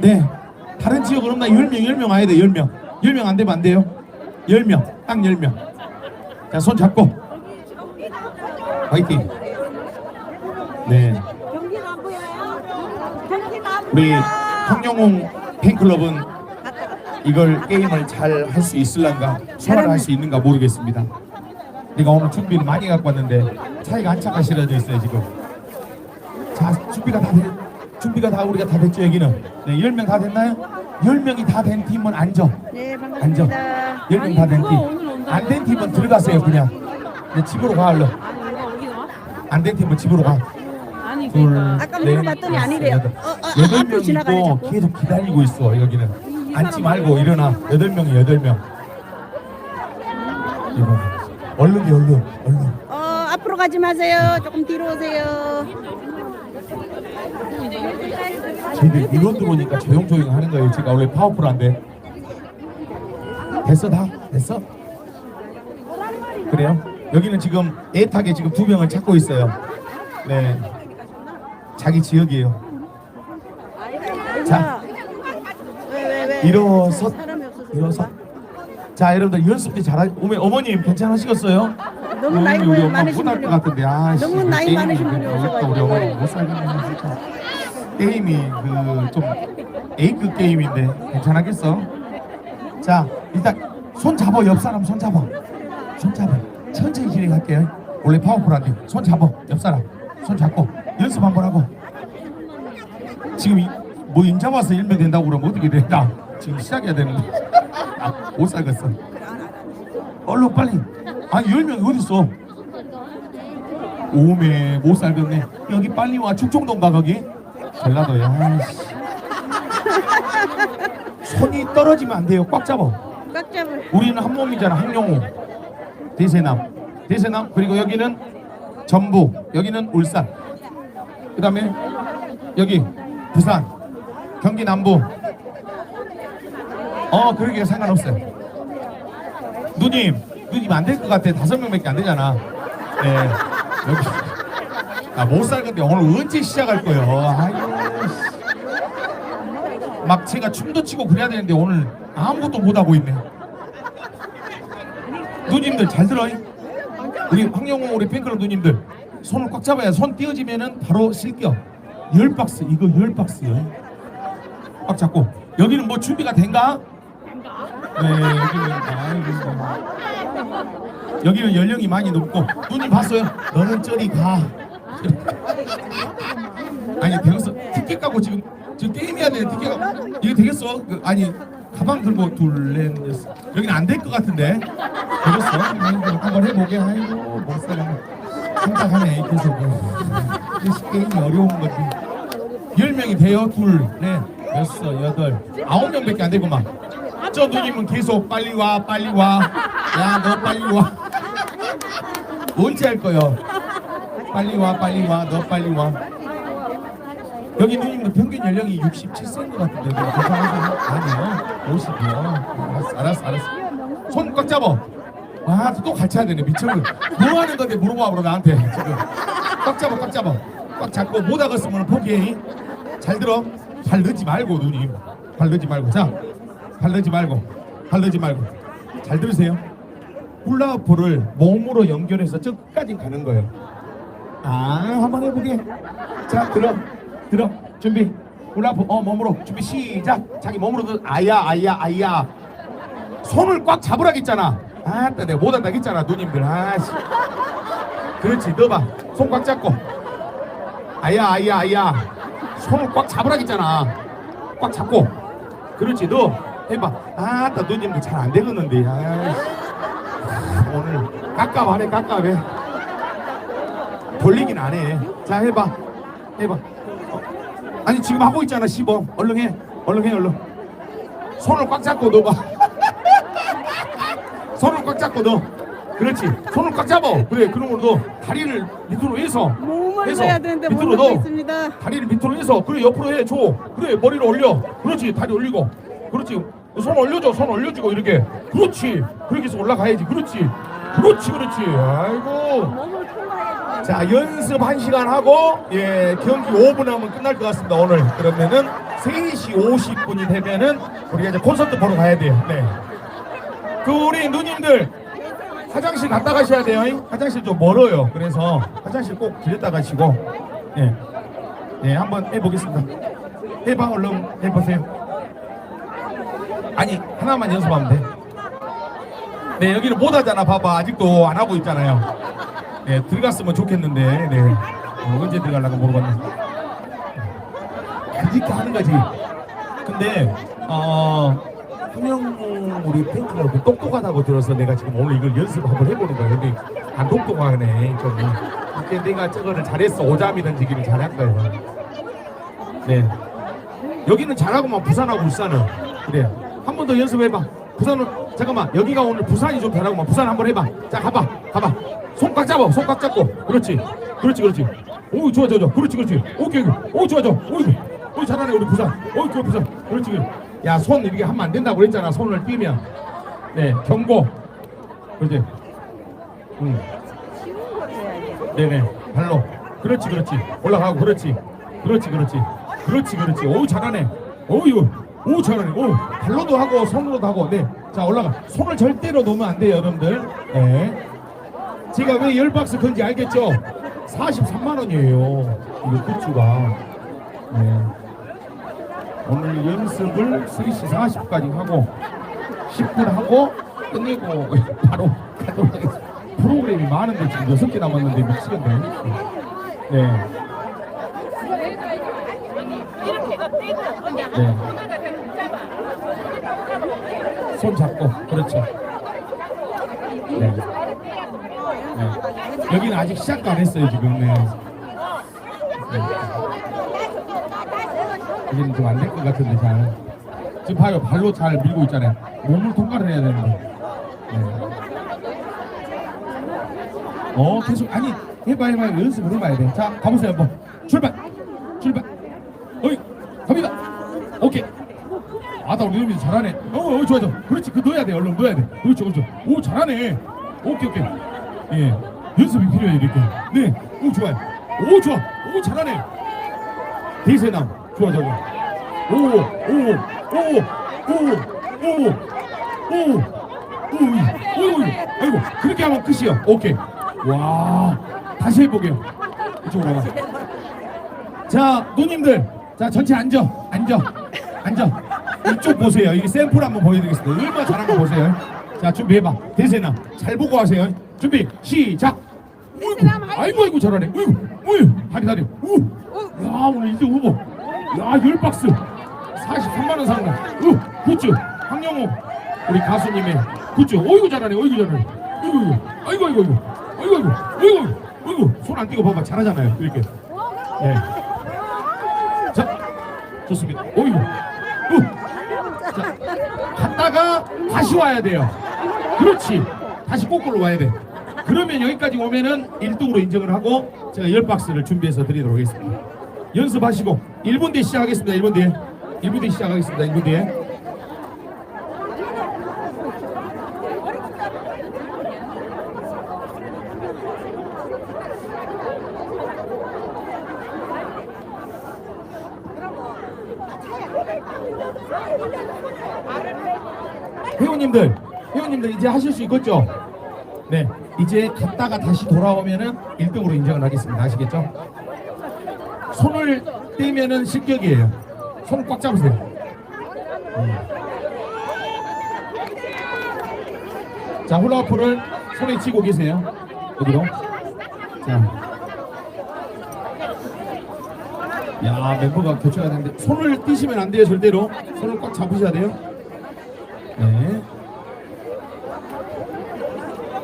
네. 다른 지역은 없나? 10명, 10명 와야 돼, 10명. 10명 안 되면 안 돼요? 10명, 딱 10명. 자, 손 잡고. 화이팅. 네. 우리. 황영웅 팬클럽은 이걸 게임을 잘 할 수 있을란가 소화를 할 수 있는가 모르겠습니다. 내가 오늘 준비를 많이 갖고 왔는데 차이가 한차가 실어져 있어요 지금. 자 준비가 다 됐, 준비가 다 우리가 다 됐죠 여기는. 네, 10명 다 됐나요? 10명이 다 된 팀은 앉아. 네, 앉아. 반갑습니다. 10명 다 된 팀. 안 된 팀은 들어가세요 그냥. 네, 집으로 가 얼른. 안된 팀은 집으로 가. 아니 둘, 그러니까 아까 넷, 물어봤더니 아니래요. 여덟. 어, 어, 어, 명이 자꾸. 계속 기다리고 있어 여기는 앉지 말고 일어나 여덟 명이 여덟 명 이거 얼른 얼른 얼른 어, 앞으로 가지 마세요. 조금 뒤로 오세요. 쟤들 이로 들어오니까 조용조용 하는 거예요. 제가 원래 파워풀한데. 됐어 다? 됐어? 그래요? 여기는 지금 애타게 지금 두 명을 찾고 있어요. 네. 자기 지역이에요. 자? 일어서. 일어서. 자 여러분들 연습 때 잘하 오면 어머님 괜찮으시겠어요? 너무 나이 우리 엄마 많으신 못할 것 분이- 같은데. 아 너무 나이 많으신 분이 오셔가지고. 우리 어머니 못 살겠네 진짜 게임이 그 좀 A급 게임인데 괜찮겠어? 자 일단 손 잡아 옆 사람 손 잡아. 손 잡아. 천천히 진행할게요. 원래 파워풀한데 손 잡아 옆 사람 손 잡고 연습 한번 하고. 지금 이, 뭐 인자 와서 일명 된다고 그러면 어떻게 된다 지금 시작해야 되는데. 아, 못 살겠어. 얼른 빨리. 아니 열 명이 어딨어? 오메 못 살겠네. 여기 빨리 와. 축종동 가 거기 전라도야 아이씨. 손이 떨어지면 안 돼요. 꽉 잡아 꽉 잡을. 우리는 한 몸이잖아. 한용우. 대세남. 대세남. 그리고 여기는 전북 여기는 울산. 그 다음에 여기 부산. 경기 남부. 어 그러게 상관없어요. 누님. 누님 안 될 것 같아. 다섯 명밖에 안 되잖아. 네. 여기 아 못 살겠는데 오늘 언제 시작할 거예요. 막 제가 춤도 추고 그래야 되는데 오늘 아무것도 못 하고 있네. 누님들 잘 들어 우리 황영웅 우리 팬클럽 누님들. 손을 꽉 잡아야 손 띄어지면은 바로 실겨 열 박스 이거 열 박스요. 꽉 잡고. 여기는 뭐 준비가 된가? 네 여기는 여기는 연령이 많이 높고. 누님 봤어요? 너는 저리 가 아니 되겠어. 티켓 갖고 지금 지금 게임해야 돼. 티켓 갖고. 이거 되겠어? 그, 아니 가방 들고 여섯 여기는 안 될 것 같은데. 되겠어? 한번 해보게. 아이고 못 살아 생각하네 계속. 이 게임이 어려운 거지. 열 명이 돼요 둘넷 여섯 여덟. 아홉 명밖에 안 되고만 저 누님은 계속 빨리 와 빨리 와야 너 빨리 와. 언제 할 거요? 빨리 와 빨리 와 너 빨리 와. 여기 누님은 평균 연령이 67세인 것 같은데 괜찮으세요? 아니요 50이요. 알았어 알았어 알았어. 손 꽉 잡아. 아또 같이 해야 되네 미쳐을 뭐 하는 건데 물어봐 그러 나한테. 지금. 꽉 잡아 꽉 잡아. 꽉 잡고 못 하겠으면 포기해. 잘 들어. 발 넣지 말고 누님. 발 넣지 말고. 자발 넣지 말고. 발 넣지 말고. 잘 들으세요. 훌라후프를 몸으로 연결해서 저 끝까지 가는 거예요 아 한번 해보게. 자 들어 들어. 준비. 훌라후프 어 몸으로. 준비 시작. 자기 몸으로 들 아야 아야 아야. 손을 꽉 잡으라겠잖아. 아따 내가 못한다겠잖아 누님들. 아씨. 그렇지 넣어봐. 손 꽉 잡고. 아야 아야 아야. 손을 꽉 잡으라겠잖아. 꽉 잡고. 그렇지 너 해봐. 아따 누님들 잘 안 되겠는데. 아이씨 오늘 깝깝하네 깝깝해 돌리긴 안 해 자 해봐. 해봐. 어. 아니 지금 하고 있잖아 시범. 얼른 해. 얼른 해 얼른. 손을 꽉 잡고 넣어봐. 손을 꽉 잡고 넣어. 그렇지. 손을 꽉 잡아. 그래 그러면 너 다리를 밑으로 해서. 몸을 해서 넣어야 되는데 못 밑으로 넣어. 있습니다. 다리를 밑으로 해서. 그래 옆으로 해 줘. 그래 머리를 올려. 그렇지. 다리 올리고. 그렇지. 손 올려줘. 손 올려주고 이렇게. 그렇지. 그렇게 해서 올라가야지. 그렇지. 그렇지 그렇지. 아이고 자 연습 한 시간 하고 예 경기 5분 하면 끝날 것 같습니다 오늘 그러면은 3시 50분이 되면은 우리가 이제 콘서트 보러 가야 돼요. 네. 그 우리 누님들 화장실 갔다 가셔야 돼요. 잉? 화장실 좀 멀어요. 그래서 화장실 꼭 들렸다 가시고 예. 네, 한번 해보겠습니다. 해봐 얼른 해보세요. 아니 하나만 연습하면 돼. 네 여기는 못 하잖아. 봐봐 아직도 안 하고 있잖아요. 네 들어갔으면 좋겠는데 네 어, 언제 들어가려고 모르겠네. 그렇게 하는 거지. 근데 어 한영 우리 팬클럽 똑똑하다고 들어서 내가 지금 오늘 이걸 연습 한번 해보는 거야. 근데 안 똑똑하네 좀. 이게 내가 저거를 잘했어 오잠이 던지기를 잘한 거예요. 네. 여기는 잘하고만 부산하고 울산은 그래. 한 번 더 연습해봐. 부산은 잠깐만 여기가 오늘 부산이 좀 잘하고만 부산 한번 해봐. 자 가봐 가봐. 손 꽉 잡아 손 꽉 잡고. 그렇지 그렇지 그렇지. 오 좋아 좋아 좋아. 그렇지 그렇지. 오케이 오 좋아 좋아. 오이구 오 잘하네 우리 부산. 오이 그 부산. 그렇지 그렇지. 야 손 이렇게 하면 안 된다고 그랬잖아 손을 띄면. 네 경고. 그렇지. 응. 네네 발로. 그렇지 그렇지. 올라가고 그렇지. 그렇지 그렇지. 그렇지 그렇지. 오 잘하네. 오 이거 오 잘하네. 오 발로도 하고 손으로도 하고. 네자 올라가. 손을 절대로 놓으면 안 돼요 여러분들. 네. 제가 왜 열 박스 건지 알겠죠? 43만 원이에요 이거 굿즈가. 네. 오늘 연습을 3시 40까지 하고 10분 하고 끝내고 바로 가도록 하겠습니다. 프로그램이 많은데 지금 6개 남았는데 미치겠네. 네. 네. 손 잡고, 그렇죠. 네. 네. 여기는 아직 시작도 안 했어요, 지금. 네. 네. 여기는 좀 안 될 것 같은데, 잘. 지금 봐요, 발로 잘 밀고 있잖아요. 몸을 통과를 해야 되는데. 네. 어, 계속, 아니, 해봐, 해봐, 연습을 해봐야 돼. 자, 가보세요, 한번. 출발! 출발. 어이, 갑니다. 오케이. 아다 우리 놈이 잘하네. 어, 어, 좋아, 좋아. 그렇지, 그 넣어야 돼. 얼른 넣어야 돼. 그렇죠, 그렇죠. 오, 잘하네. 오케이, 오케이. 예, 연습이 필요해 이렇게. 네, 오 좋아 오 좋아. 오 잘하네. 대세남. 좋아, 좋아. 좋아. 오, 오, 오, 오, 오, 오, 오. 오, 오, 오, 아이고 그렇게 하면 끝이요. 오케이. 와, 다시 해보게요. 이쪽으로 와봐. 자, 누님들, 자 전체 앉아, 앉아, 앉아. 이쪽 보세요. 이게 샘플 한번 보여드리겠습니다. 얼마나 잘한 거 보세요. 자, 준비해봐. 대세남, 잘 보고 하세요. 준비, 시작. 어이구, 아이고, 아이고, 잘하네. 어이구, 어이구, 다리, 다리. 우, 야, 오늘 1등 후보. 야, 열 박스. 43만 원 상당. 우, 굿즈. 황영호, 우리 가수님의 굿즈. 어이구, 잘하네. 어이구, 잘하네. 아이고, 아이고, 아이고, 아이고, 아이고, 아이고, 아이고, 손 안 띄고 봐봐. 잘하잖아요. 이렇게. 네. 자, 좋습니다. 자, 갔다가 다시 와야 돼요. 그렇지. 다시 거꾸로 와야 돼. 그러면 여기까지 오면은 1등으로 인정을 하고 제가 10박스를 준비해서 드리도록 하겠습니다. 연습하시고 1분 뒤에 시작하겠습니다. 1분 뒤에. 1분 뒤에 시작하겠습니다. 1분 뒤에. 회원님들, 회원님들 이제 하실 수 있겠죠? 네, 이제 갔다가 다시 돌아오면은 1등으로 인정을 하겠습니다. 아시겠죠? 손을 떼면은 실격이에요. 손꽉 잡으세요. 음. 자, 훌라후프를 손에 쥐고 계세요. 어디로? 자. 야, 멤버가 교체가 되는데 손을 띄시면 안 돼요, 절대로. 손을 꽉 잡으셔야 돼요. 네.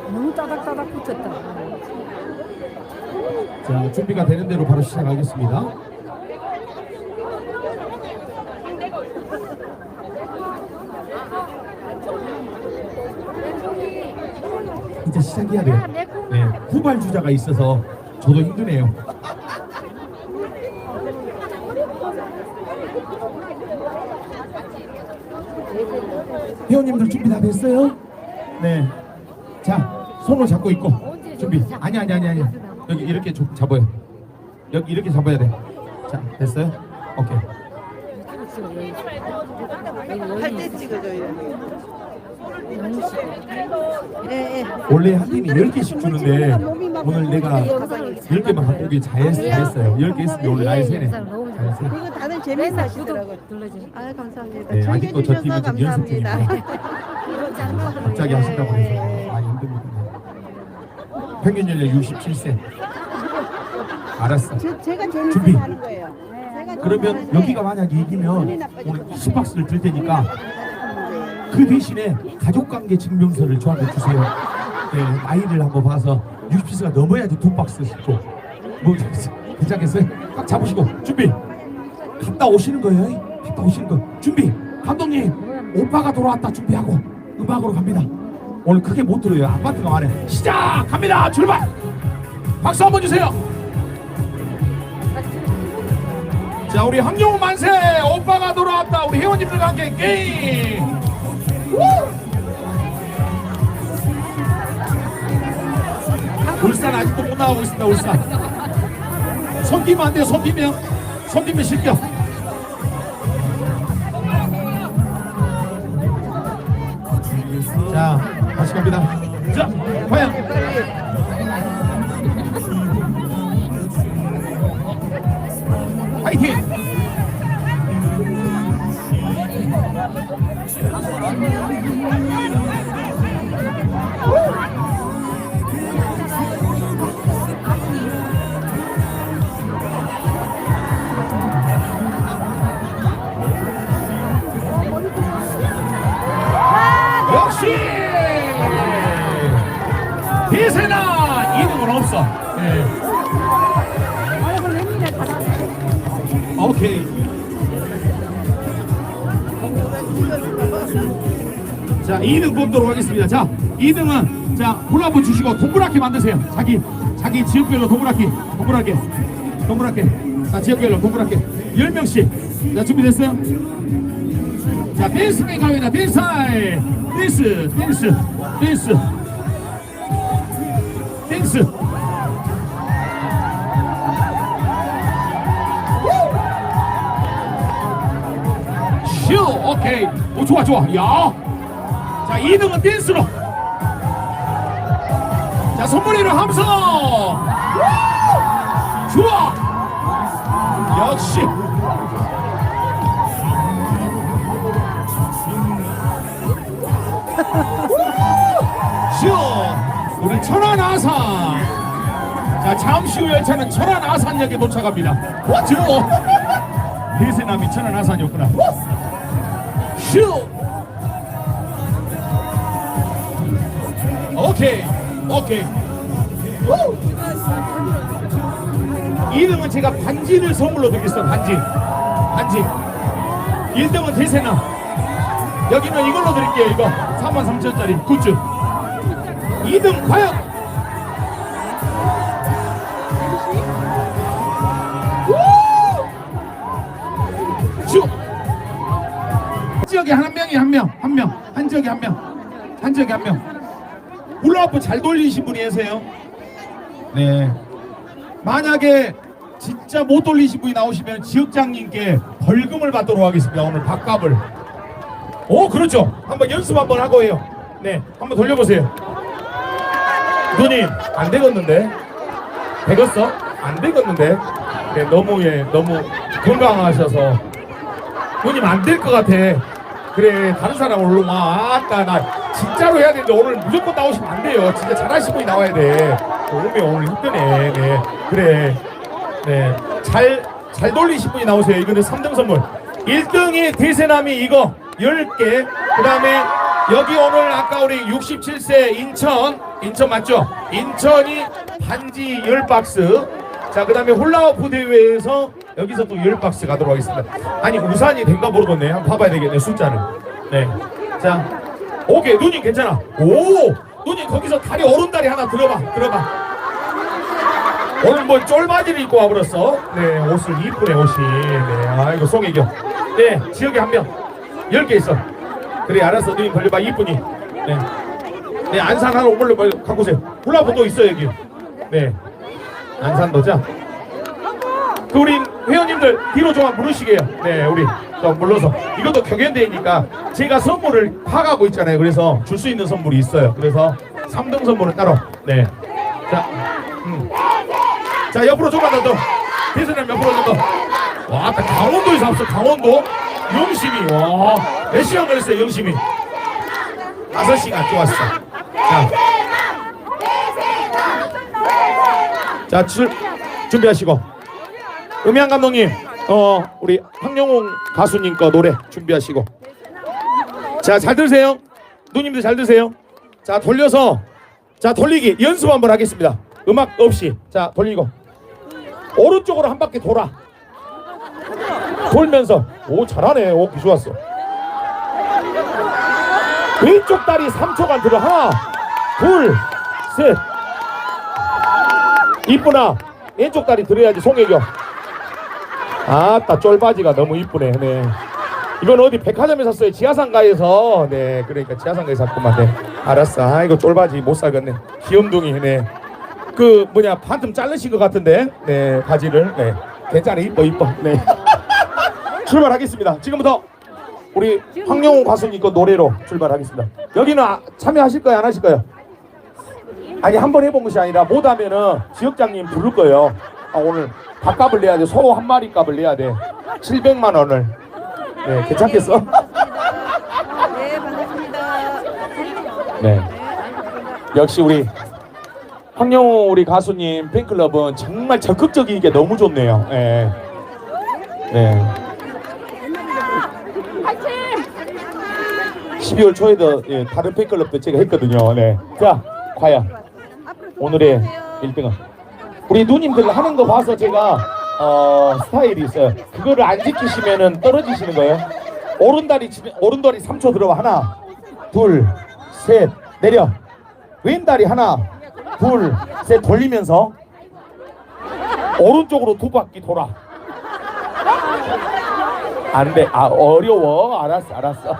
너무 따닥따닥 붙였다. 자, 준비가 되는 대로 바로 시작하겠습니다. 이제 시작해야 돼요. 네, 후발 주자가 있어서 저도 힘드네요. 회원님들 준비 다 됐어요? 네. 자, 손을 잡고 있고 준비. 아니 아니 아니 아니. 여기 이렇게 좀 잡아요. 여기 이렇게 잡아야 돼. 자, 됐어요? 오케이. 원래 한 팀이 10개씩 주는데 오늘 내가 10개만 갖고 잘했, 잘했어요 10개 있으면 오늘 나의 세네 그리고 다들 재밌어 하시더라고요. 아 감사합니다. 네, 아직도 저 팀은 챙겨주셔서 지금 연습 감사합니다. 중입니다 갑자기 하신다고 해서 많이 힘듭니다 평균 연령 67세 알았어 제, 제가 준비. 재밌어 하는 거예요. 제가 그러면 재밌어 여기가 만약에 이기면 오늘 10박스를 들 테니까 그 대신에 가족관계 증명서를 저한테 주세요. 네, 나이를 한번 봐서 60세가 넘어야지 두 박스 씩고 뭐 괜찮겠어요? 꽉 잡으시고 준비. 갔다 오시는 거예요. 갔다 오시는 거. 준비. 감독님, 오빠가 돌아왔다 준비하고 음악으로 갑니다. 오늘 크게 못 들어요. 아파트가 많네. 시작합니다. 출발. 박수 한번 주세요. 자 우리 황영우 만세 오빠가 돌아왔다 우리 회원님들과 함께 게임 우! 울산 아직도 못 나가고 있습니다 울산 손 뛰면 안 돼요 손 뛰면 손 뛰면 실격 자 다시 갑니다. 자 과연 자, 2등은 자, 볼 한번 주시고 동그랗게 만드세요. 자기 자기 지역별로 동그랗게 동그랗게 동그랗게 자, 지역별로 동그랗게 10명씩. 자, 준비됐어요? 자, 댄스 타임 갑니다. 댄스. 댄스, 댄스, 댄스. 댄스. 슈, 오케이. 오, 좋아, 좋아. 야. 자, 2등은 댄스로. 자, 손머리로 함성. 좋아. 역시. 슈 우리 천안 아산 자 잠시 후 열차는 천안 아산역에 도착합니다 워즈 대세남이 천안 아산이었구나 슈 오케이. 오케이. 우! 2등은 제가 반지를 선물로 드리겠습니다. 반지. 반지. 1등은 대세남 여기는 이걸로 드릴게요 이거. 33,000원짜리. 굿즈. 2등 과연? 우! 쭉 지역에 한 명이 한 명, 한 명, 한 지역에 한 명, 한 지역에 한 명. 훌라후프 잘 돌리신 분이 계세요? 네. 만약에 진짜 못 돌리신 분이 나오시면 지역장님께 벌금을 받도록 하겠습니다. 오늘 밥값을. 오, 그렇죠. 한번 연습 한번 하고 해요. 네, 한번 돌려보세요. 누님, 안 되겠는데? 되겠어? 안 되겠는데? 네, 너무, 예, 너무 건강하셔서. 누님 안 될 것 같아. 그래, 다른 사람 올로 와. 아까 나 진짜로 해야 되는데 오늘 무조건 나오시면 안 돼요. 진짜 잘하신 분이 나와야 돼. 오늘 오늘 힘드네. 네, 그래. 네, 잘, 잘 돌리신 분이 나오세요. 이거는 3등 선물. 1등이 대세남이 이거 10개. 그 다음에 여기 오늘 아까 우리 67세 인천, 인천 맞죠? 인천이 반지 10박스. 자, 그 다음에 홀라우프 대회에서 여기서 또 10박스 가도록 하겠습니다. 아니, 우산이 된가 모르겠네. 한번 봐봐야 되겠네, 숫자를. 네. 자, 오케이. 누님 괜찮아. 오! 누님 거기서 다리 오른다리 하나 들어봐. 들어봐. 오늘 뭐 쫄바지를 입고 와버렸어. 네, 옷을 이쁘네 옷이. 네, 아이고 송혜교. 네, 지역에 한 명, 열 개 있어. 그래, 알았어. 누님 걸려봐 이쁘니. 네, 네 안산 하나 빨리 갖고 오세요. 훌라후프도 있어 여기. 네, 안산 도자. 그 우리 회원님들 뒤로 좀 물으시게요. 네, 우리 좀 물러서 이것도 경연대회니까 제가 선물을 파가고 있잖아요. 그래서 줄 수 있는 선물이 있어요. 그래서 3등 선물은 따로. 네. 자, 음. 자 옆으로 조금만 더 더. 대선님 옆으로 좀 더. 와, 강원도에서 앞서 강원도 영심이 와, 몇 시간 걸렸어요 영심이? 다섯 시간 좋았어. 자, 자 줄, 준비하시고 음향 감독님, 어 우리 황영웅 가수님 거 노래 준비하시고. 자 잘 들으세요. 누님들 잘 들으세요. 자 돌려서 자 돌리기 연습 한번 하겠습니다. 음악 없이 자 돌리고 오른쪽으로 한 바퀴 돌아. 돌면서 오 잘하네 오기 좋았어 왼쪽 다리 3초간 들어 하나 둘셋 이쁘나 왼쪽 다리 들어야지 송혜교 아따 쫄바지가 너무 이쁘네 네. 이건 어디 백화점에 샀어요? 지하상가에서. 네 그러니까 지하상가에서 샀구만 네. 알았어. 아이고 쫄바지 못 사겠네. 귀염둥이 네그 뭐냐 반틈 자르신 것 같은데? 네 바지를. 네. 괜찮아 이뻐 이뻐. 네. 출발하겠습니다. 지금부터 우리 황영호 가수님 거 노래로 출발하겠습니다. 여기는 아- 참여하실 거예요, 안 하실 거예요? 아니 한 번 해본 것이 아니라 못하면은 지역장님 부를 거예요. 아, 오늘 밥값을 내야 돼. 소 한 마리 값을 내야 돼. 700만 원을. 네, 괜찮겠어? 네, 반갑습니다. 네. 역시 우리 황영호 우리 가수님 팬클럽은 정말 적극적인 게 너무 좋네요. 네. 네. 12월 초에도 예, 다른 팬클럽도 제가 했거든요. 네. 자, 과연 오늘의 1등은 우리 누님들 하는 거 봐서 제가 어, 스타일이 있어요. 그거를 안 지키시면은 떨어지시는 거예요. 오른다리 오른다리 3초 들어봐. 하나, 둘, 셋, 내려. 왼다리 하나, 둘, 셋 돌리면서 오른쪽으로 두 바퀴 돌아. 안 돼. 아, 어려워. 알았어, 알았어.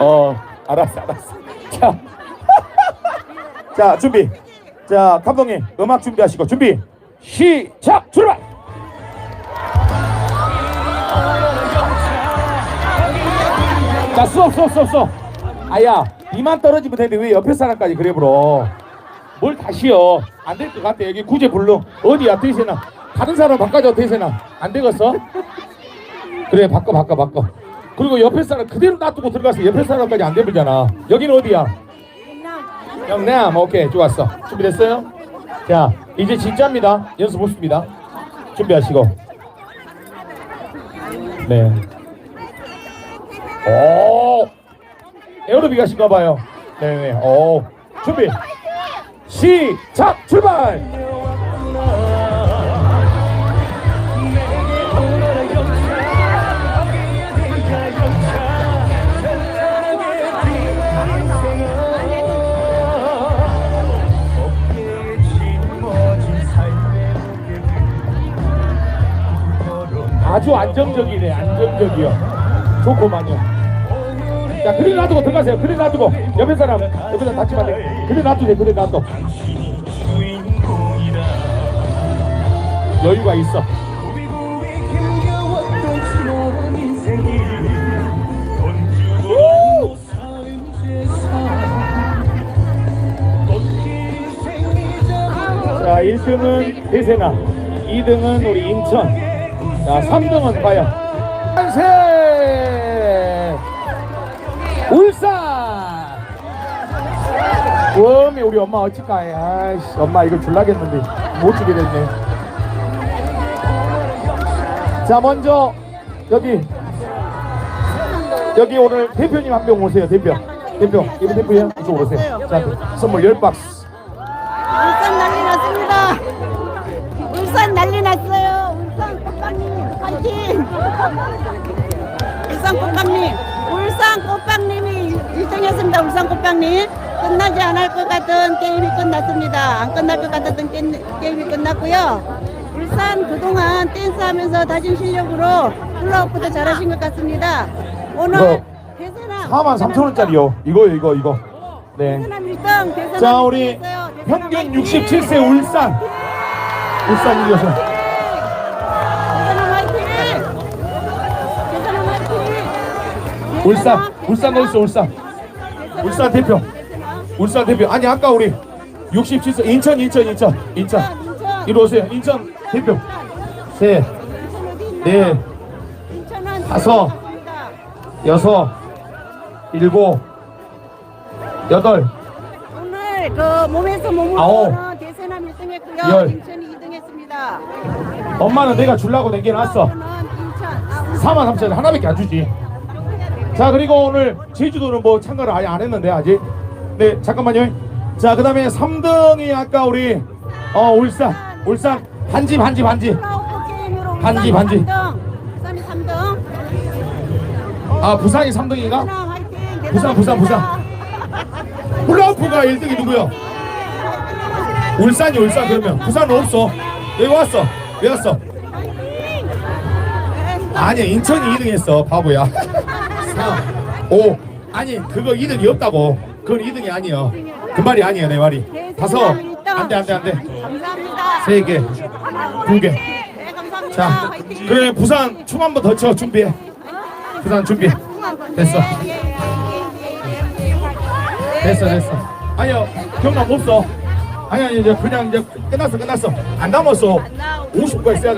어, 알았어, 알았어. 자, 자, 준비. 자, 감독님, 음악 준비하시고, 준비. 시작! 출발! 자, 수업, 수업, 수업, 수업. 아야, 이만 떨어지면 되는데 왜 옆에 사람까지 그래 불어? 뭘 다시요? 안 될 것 같아. 여기 구제 불러. 어디야, 대세나? 다른 사람 바꿔줘, 대세나. 안 되겠어? 그래, 바꿔, 바꿔, 바꿔. 그리고 옆에 사람 그대로 놔두고 들어가서 옆에 사람까지 안 되잖아. 여기는 어디야? 영남. 오케이, 좋았어. 준비됐어요? 자, 이제 진짜입니다. 연습 없습니다. 준비하시고. 네. 오, 에어로빅 하신가 봐요. 네네. 오, 준비. 시작 출발. 아주 안정적이네 안정적이요. 좋고만요. 자 그래 놔두고 들어가세요. 그래 놔두고. 옆에 사람 옆에 사람 다치면 안돼. 그래 놔두세요 그래 놔둬. 여유가 있어. 자 1등은 대세나 2등은 우리 인천 자 3등은 과연. 만세. 울산. 웜이 우리 엄마 어찌까해. 아이씨 엄마 이거 줄라겠는데 못 주게 됐네. 자 먼저 여기 여기 오늘 대표님 한 명 오세요 대표. 대표 이분 대표요? 이쪽으로 오세요. 자 선물 10박스 파이팅. 울산 꽃빵님, 울산 꽃빵님이 1등했습니다. 울산 꽃빵님. 끝나지 않을 것 같은 게임이 끝났습니다. 안 끝날 것 같았던 게, 게임이 끝났고요. 울산 그동안 댄스하면서 다진 실력으로 플라워프도 잘하신 것 같습니다. 오늘 대선아 4만 3천 원짜리요 이거 이거 이거 네 대선아 1등 대선아 자 우리 1등 했어요. 대선아 평균 화이팅! 67세 울산 울산 이겨서. 울산, 울산 있어, 울산. 울산 대표. 울산 대표. 아니 아까 우리 67세 인천 인천 인천 인천. 이리 오세요. 인천 대표. 셋, 넷, 인천은 다섯. 여섯, 일곱, 여덟, 오늘 그 몸에서 몸으로 아홉. 대세남 1등 했고요. 열. 인천이 2등 했습니다. 엄마는 내가 남겨놨어. 인천. 아, 4만 3천 원 하나밖에 안 주지. 자 그리고 오늘 제주도는 뭐 참가를 아예 안 했는데 아직. 네 잠깐만요. 자 그 다음에 3등이 아까 우리 어 울산 울산 반지 반지 반지. 반지, 반지. 3등. 부산이 3등. 아 부산이 3등인가? 대전함 화이팅. 부산, 부산, 부산. 플라우프가 1등이 누구요? 울산이 울산 그러면 부산은 없어. 여기 왔어. 왜 왔어? 아니야 인천이 2등 했어 바보야 4 5 아니 그거 2등이 없다고. 그건 2등이 아니야 그 말이 아니야 내 말이. 다섯. 안돼 안돼 안돼. 감사합니다. 세 개 두 개. 네, 감사합니다. 자 화이팅. 그래 부산 춤 한 번 더 쳐 준비해. 부산 준비. 됐어. 됐어 됐어. 아니야 경남 없어. 아니 아니 이제 그냥 이제 끝났어 끝났어. 안 남았어. 50가 있어야 돼